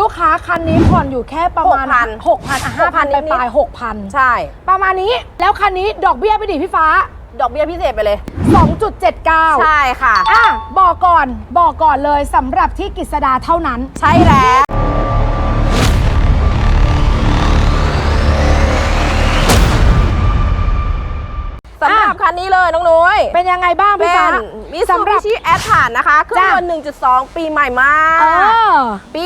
ลูกค้าคันนี้ผ่อนอยู่แค่ประมาณ6,000 6,000อะ5,000 6,000ไปนิดๆ ปลาย6,000 ใช่ ประมาณนี้แล้วคันนี้ดอกเบี้ยไปดิพี่ฟ้า ดอกเบี้ยพิเศษไปเลย 2.79ใช่ค่ะ อะบอกก่อนบอกก่อนเลยสำหรับที่กฤษดาเท่านั้น ใช่แล้ว เป็นยังไงบ้างพี่เป็ฟ้า นมิซูสำหรับิบชิแอตฐานนะคะเครื่องจ้ะยนต์1.2 ปีใหม่มาเอกอปี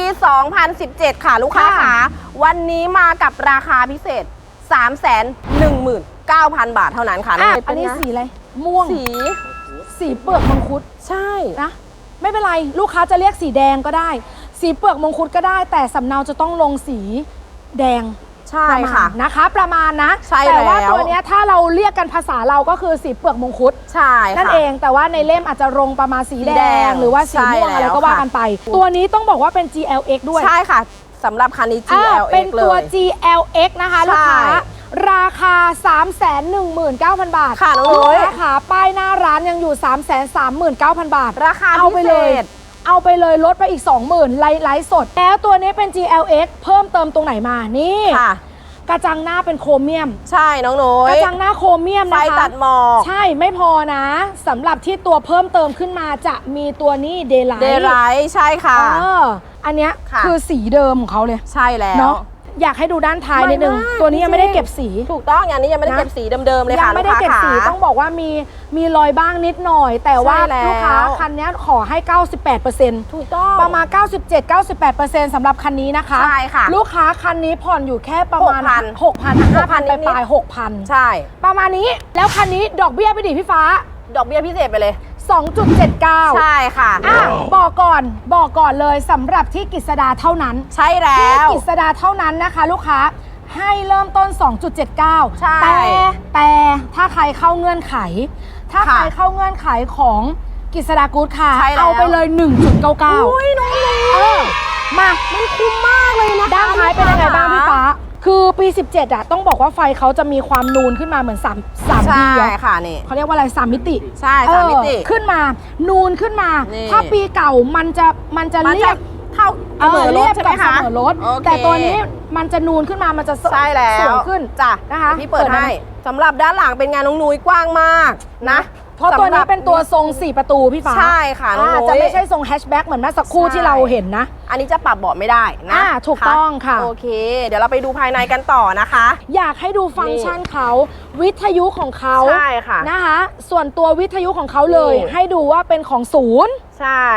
2017 ค่ะลูกค้าค่ะ ค่ะวันนี้มากับราคาพิเศษ 319,000 บาทเท่านั้นค่ะอะเป็อันนี้ไงสีอะไร ม่วง สี สีเปลือกมังคุดใช่ นะ ไม่เป็นไร ลูกค้าจะเรียกสีแดงก็ได้ สีเปลือกมังคุดก็ได้ แต่สำเนาจะต้องลงสีแดง ใช่ประมาณค่ะนะคะ ประมาณนะใช่แต่ว่าแล้ว ตัวเนี้ยถ้าเราเรียกกันภาษาเราก็คือสีเปลือกมงคุด ใช่ค่ะ นั่นเองแต่ว่าในเล่มอาจจะลงประมาณสีแดสีแดง ง หรือว่าสีม่วงใช่อะไรแล้วก็ว่าค่ะกันไป ตัวนี้ต้องบอกว่าเป็น GLX ด้วยใช่ค่ะสำหรับคันนี้ อ่า GLX เป็นตัวเลย GLX นะคะใช่ลูกค้าราคา 319,000 บาทค่ะน้องลูนุ้กยค้าขาป้ายหน้าร้านยังอยู่ 339,000 บาท ราคาเอาพิไปเศเลยษ เอาไปเลยลดไปอีก 20,000ไลฟ์ไลฟ์สด แล้วตัวนี้เป็น GLX เพิ่มเติมตรงไหนมานี่ค่ะ กระจังหน้าเป็นโครเมียม ใช่น้องนุ้กยระจังหน้าโครเมียมไฟนะคะ ตัดหมอกใช่ไม่พอนะสำหรับที่ตัวเพิ่มเติมขึ้นมาจะมีตัวนี้เดย์ไลท์เดไรใช่ค่ะ เอออันเนี้ยค่ะ คือสีเดิมของเขาเลย ใช่แล้ว เนาะ อยากให้ดูด้านท้ายนิดนึงไม่มากตัวนี้ยังไม่ได้จริงๆเก็บสี ถูกต้องอย่างนี้ยังไม่ได้นะเก็บสีเดิมๆเลยยัค่ะไม่ได้ลูค้าเก็บสีขาต้องบอกว่ามีมีรอยบ้างนิดหน่อย แต่ว่าใช่แล้วลูกค้าคันเนี้ยขอให้ 98%ถูกต้องประมาณ 97-98%สำหรับคันนี้นะคะใช่ค่ะลูกค้าคันนี้ผ่อนอยู่แค่ประมาณ 6,000 6,000 5,000ไปนิดๆปลาย6,000 ใช่ ประมาณนี้แล้วคันนี้ดอกเบี้ยไปดิพี่ฟ้า ดอกเบี้ยพิเศษไปเลย 2.79 ใช่ค่ะ อะบอกก่อนบอกก่อนเลยสำหรับที่กฤษดาเท่านั้นใช่แล้ที่ว กฤษดาเท่านั้นนะคะ ลูกค้าให้เริ่มต้น 2.79 ใช่แต่แต่ถ้าใครเข้าเงื่อนไข ถ้าค่ะใครเข้าเงื่อนไขของกฤษดากู๊ดค่ะ ใช่แล้ว เอาไปเลย 1.99 อุ้ยน้องนุ้ยเออ คือปี 17อะต้องบอกว่าไฟเขาจะมีความนูนขึ้นมาเหมือน3 3ใช่ดีอะค่ะนี่ เขาเรียกว่าอะไร3มิติใช่สามมิติ เออขึ้นมานูนขึ้นมา นี่ ถ้าปีเก่ามันจะมันจะมันเรีจะยบเข้าเสมอรถใช่ไหมคะเสมอรถโอเคแต่ตัวนี้มันจะนูนขึ้นมามันจะสใช่แล้สววยขึ้น จ้ะนะคะพี่เปิดเปิดได้ให้สำหรับด้านหลังเป็นงานน้องนุ้ยกว้างมากนะเพราะตัวนี้สำหบเป็นตัวทรง 4 ประตูพี่ฟ้าใช่ค่ะน้องอ่านุ้ย จะไม่ใช่ทรงแฮชแบ็กเหมือนเมื่อสักครู่ใช่ ที่เราเห็นนะอันนี้จะปรับเบาะไม่ได้นะอ่าถูกต้องค่ะ โอเค เดี๋ยวเราไปดูภายในกันต่อนะคะ อยากให้ดูฟังก์ชันเขา วิทยุของเขาใช่ค่ะนะคะส่วนตัววิทยุของเขาเลยนี่ให้ดูว่าเป็นของศูนย์ใช่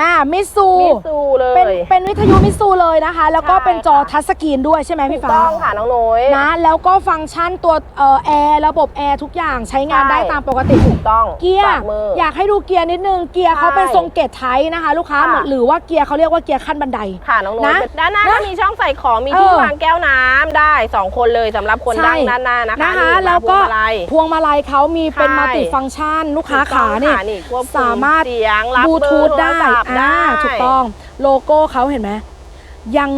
อ่ามิซูมิซูเลยเป็นเป็นวิทยุมิซูเลยนะคะ แล้วก็ใช่เป็นจอค่ะทัชสกรีนด้วยใช่ไหมถูพี่กฟ้าต้องค่ะน้องนุ้ยนะแล้วก็ฟังก์ชันตัวเอ่อแอร์ระบบแอร์ทุกอย่างใช้งานใช่ได้ตามปกติถูกต้องเกียปร์รับมืออยากให้ดูเกียร์นิดนึงเกียร์เขาใช่เป็นทรงเกตไทป์นะคะ ลูกค้าค่ะเหมือนหรือว่าเกียร์เขาเรียกว่าเกียร์ขั้นบันได ค่ะน้องนุ้ยนะด้านหน้านะก็มีช่องใส่ของมีที่เออ วางแก้วน้ำได้สองคนเลยสำหรับคนใช่ดังด้านหน้านะคะนะคะนี่แล้วก็พงมาลัย พวงมาลัยเขามีเป็นใช่ มัลติฟังก์ชัน ลูกค้าถูกต้ขาองเนี่ยค่ะนี่ควบคุมสามารถเสียงรับบลูเบอทูธร์ได้โทรศัพท์อ่าได้ ถูกต้องโลโก้เขาเห็นไหมยัง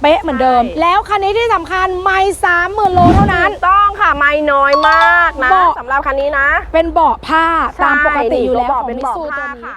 เป๊ะเหมือนเดิม ใช่ แล้วคันนี้ที่สำคัญไม่สามหมื่นโลเท่านั้น ถูกต้องค่ะไม่น้อยมากนะเบาะ สำหรับคันนี้นะ เป็นเบาะผ้าตามปกติอยู่แล้วใช่ของเป็นมิเบาะซูผ้าตัวนี้ ค่ะ